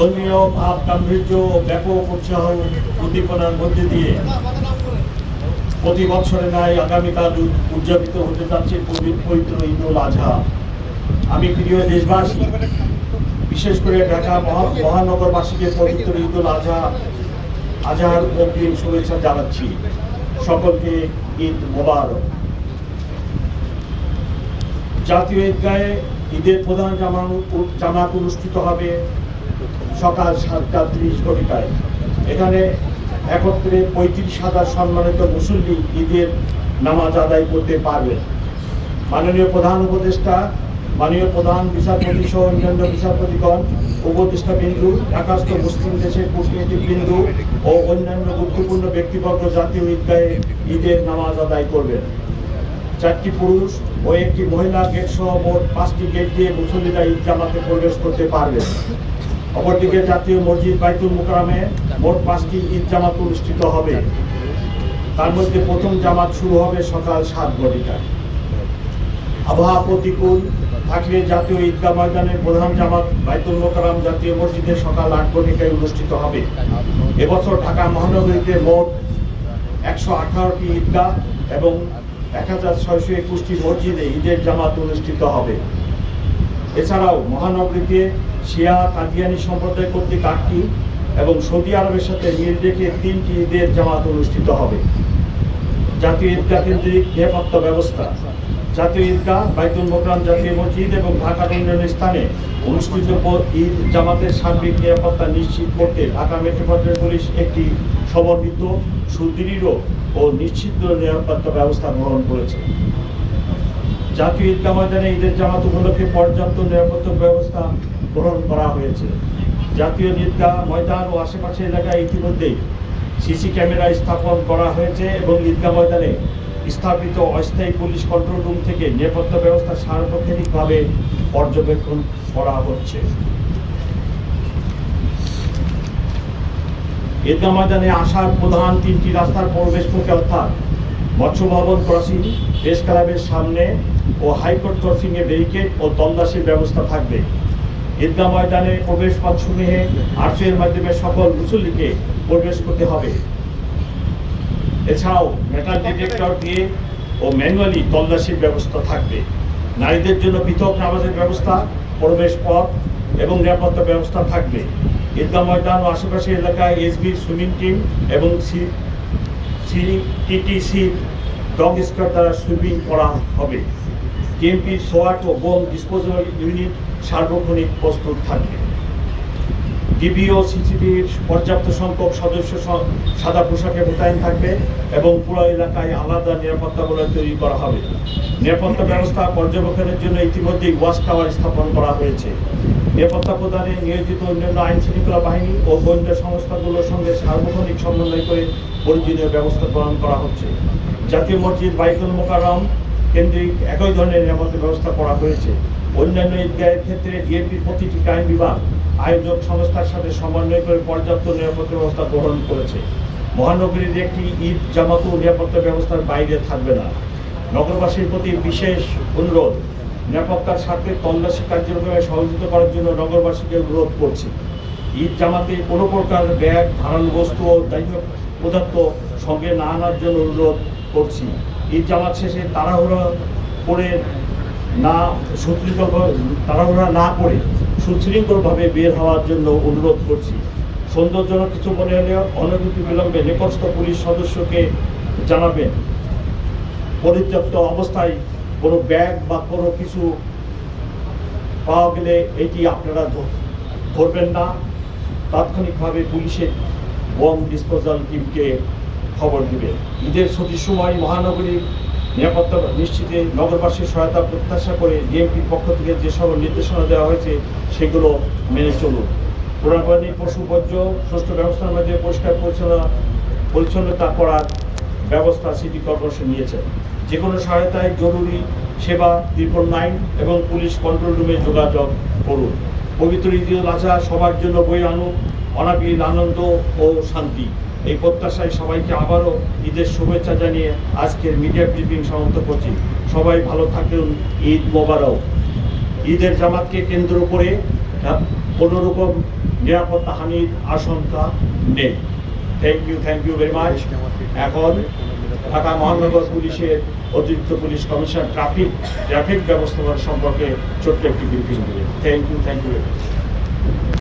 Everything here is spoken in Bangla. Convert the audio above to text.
ধর্মীয় ভাব গাম্ভীর্য ব্যাপক উৎসাহ উদ্দীপনার মধ্যে দিয়ে প্রতি বছরে ন্যায় আগামীকাল উদযাপিত হতে যাচ্ছে পবি- পবিত্র ঈদ উল আজহা। আমি প্রিয় দেশবাসী, বিশেষ করে ঢাকা মহা- মহানগরবাসীকে পবিত্র ঈদ উল আজহা, আজহার অগ্রিম শুভেচ্ছা জানাচ্ছি। সকলকে ঈদ মোবারক। জাতীয় ঈদগাহে ঈদের প্রধান জামা জামাত অনুষ্ঠিত হবে সকাল সাতটা ত্রিশ ঘটিকায়। এখানে একত্রে পঁয়ত্রিশ হাজার সম্মানিত মুসল্লি ঈদের নামাজ আদায় করতে পারবে। মাননীয় প্রধান উপদেষ্টা, মাননীয় প্রধান বিচারপতি সহ অন্যান্য বিচারপতিগণ, উপদেষ্টা বিন্দু একাস্ত মুসলিম দেশের কূটনীতিক বিন্দু ও অন্যান্য গুরুত্বপূর্ণ ব্যক্তিবর্গ জাতীয় ঈদগাহে ঈদের নামাজ আদায় করবেন চারটি পুরুষ ও একটি মহিলা গেট সহ মোট পাঁচটি গেট দিয়ে মুসল্লিরা ঈদ জামাতে প্রবেশ করতে পারবেন অপরদিকে জাতীয় মসজিদ বাইতুল মুকারমে মোট পাঁচটি ঈদ জামাত অনুষ্ঠিত হবে। তার মধ্যে প্রথম জামাত শুরু হবে সকাল সাত ঘটিকায় আবহাওয়া প্রতিকূল থাকলে জাতীয় ঈদগাহ ময়দানের প্রধান জামাত বাইতুল মোকাররম জাতীয় মসজিদে সকাল আট ঘটিকায় অনুষ্ঠিত হবে। এবছর ঢাকা মহানগরীতে মোট একশো আঠারোটি ঈদগাহ এবং এক হাজার ছয়শো একুশটি মসজিদে ঈদের জামাত অনুষ্ঠিত হবে। এছাড়াও মহানগরীতে শিয়া, কাদিয়ানি সম্প্রদায় কর্তৃক আটটি এবং সৌদি আরবের সাথে মিল রেখে তিনটি ঈদের জামাত অনুষ্ঠিত হবে। জাতীয় ঈদগাহ কেন্দ্রিক নিরাপত্তা ব্যবস্থা। জাতীয় ঈদগাহ, বাইতুল মোকরাম জাতীয় মসজিদ এবং ঢাকার অন্যান্য স্থানে অনুষ্ঠিত ঈদ জামাতের সার্বিক নিরাপত্তা নিশ্চিত করতে ঢাকা মেট্রোপলিটন পুলিশ একটি সমন্বিত সুদৃঢ় ও নিশ্চিত নিরাপত্তা ব্যবস্থা গ্রহণ করেছে। জাতীয় ঈদগাহ ময়দানে ঈদের জামাত উপলক্ষে পর্যাপ্ত নিরাপত্তা ব্যবস্থা গ্রহণ করা হয়েছে। জাতীয় ঈদগাহ ময়দান ও আশেপাশের এলাকায় ইতিমধ্যেই সিসি ক্যামেরা স্থাপন করা হয়েছে এবং ঈদগাহ ময়দানে স্থাপিত অস্থায়ী পুলিশ কন্ট্রোল রুম থেকে নিরাপত্তা ব্যবস্থা সার্বক্ষণিকভাবে পর্যবেক্ষণ করা হচ্ছে। ঈদগাহ ময়দানে আসার প্রধান তিনটি রাস্তার প্রবেশ মুখে অর্থাৎ মৎস্য ভবন ক্রসিং প্রেস ক্লাবের সামনে ও হাইকোর্ট ক্রসিংয়ে ব্যারিকেড ও তল্লাশির ব্যবস্থা থাকবে। ঈদগাহ ময়দানে প্রবেশ পথ সমূহে আর্চের মাধ্যমে সকল মুসল্লিকে প্রবেশ করতে হবে। এছাড়াও মেটাল ডিটেক্টর দিয়ে ও ম্যানুয়ালি তল্লাশির ব্যবস্থা থাকবে। নারীদের জন্য পৃথক নামাজের ব্যবস্থা প্রবেশ পথ এবং নিরাপত্তা ব্যবস্থা থাকবে। ঈদগাহ ময়দান ও আশেপাশের এলাকায় এসবির সুইমিং টিম এবং C C CTTC dog squad দ্বারা করা হবে। টিএমপি সোয়াট ও বোম ডিসপোজাল ইউনিট সার্বক্ষণিক প্রস্তুত থাকবে। ডিবি ও পর্যাপ্ত সংখ্যক সদস্য সাদা পোশাকে মোতায়েন থাকবে এবং পুরো এলাকায় আলাদা নিরাপত্তা বলয় তৈরি করা হবে। নিরাপত্তা ব্যবস্থা পর্যবেক্ষণের জন্য ইতিমধ্যেই ওয়াচ টাওয়ার স্থাপন করা হয়েছে। নিরাপত্তা প্রদানে নিয়োজিত অন্যান্য আইন শৃঙ্খলা বাহিনী ও গোয়েন্দা সংস্থাগুলোর সঙ্গে সার্বক্ষণিক সমন্বয় করে প্রয়োজনীয় ব্যবস্থা গ্রহণ করা হচ্ছে। জাতীয় মসজিদ, বাইতুল মোকাররম কেন্দ্রিক একই ধরনের নিরাপত্তা ব্যবস্থা করা হয়েছে। অন্যান্য ঈদগাহের ক্ষেত্রে ডিএমপির প্রতিটি আইন বিভাগ, আয়োজক সংস্থার সাথে সমন্বয় করে পর্যাপ্ত নিরাপত্তা ব্যবস্থা গ্রহণ করেছে। মহানগরীর একটি ঈদ জামাত নিরাপত্তা ব্যবস্থার বাইরে থাকবে না। নগরবাসীর প্রতি বিশেষ অনুরোধ, নিরাপত্তার স্বার্থে তল্লাশি কার্যক্রমে সহযোগিতা করার জন্য নগরবাসীকে অনুরোধ করছি। ঈদ জামাতে কোনো প্রকার ব্যাগ ধারণ বস্তু ও দাহ্য পদার্থ সঙ্গে না আনার জন্য অনুরোধ করছি। ঈদ জামাত শেষে তাড়াহুড়া করে না সুশৃঙ্খল তাড়াহুড়া না করে সুশৃঙ্খলভাবে বের হওয়ার জন্য অনুরোধ করছি। সৌন্দর্যজনক কিছু মনে হলে অনধিক বিলম্বে নিকটস্থ পুলিশ সদস্যকে জানাবেন। পরিত্যক্ত অবস্থায় কোনো ব্যাগ বা কোনো কিছু পাওয়া গেলে এটি আপনারা ধর- ধরবেন না। তাৎক্ষণিকভাবে পুলিশের বম ডিসপোজাল টিমকে খবর দিবে। ঈদের ছুটির সময় মহানগরী নিরাপত্তা নিশ্চিতে নগরবাসীর সহায়তা প্রত্যাশা করে ডিএমপির পক্ষ থেকে যে সকল নির্দেশনা দেওয়া হয়েছে, সেগুলো মেনে চলুন। কোরআনবাদী পশু বর্জ্য সুষ্ঠু ব্যবস্থার মধ্যে পরিষ্কার পরিচ্ছন্ন পরিচ্ছন্নতা করার ব্যবস্থা সিটি কর্পোরেশন নিয়েছে। যে কোনো সহায়তায় জরুরি সেবা, ত্রিপল নাইন এবং পুলিশ কন্ট্রোল রুমে যোগাযোগ করুন। পবিত্র ঈদুল আজহা সবার জন্য বই আনুক অনাবিল আনন্দ ও শান্তি। এই প্রত্যাশায় সবাইকে আবারও ঈদের শুভেচ্ছা জানিয়ে আজকের মিডিয়া ব্রিফিং সমাপ্ত করছি। সবাই ভালো থাকুন, ঈদ মোবারক। ঈদের জামাতকে কেন্দ্র করে কোনো রকম নিরাপত্তাহানির আশঙ্কা নেই। Thank you thank you very much এখন ঢাকা মহানগর পুলিশের অতিরিক্ত পুলিশ কমিশনার ট্রাফিক ট্রাফিক ব্যবস্থাপনা সম্পর্কে ছোট্ট একটি ব্রিফিং দেবে। Thank you thank you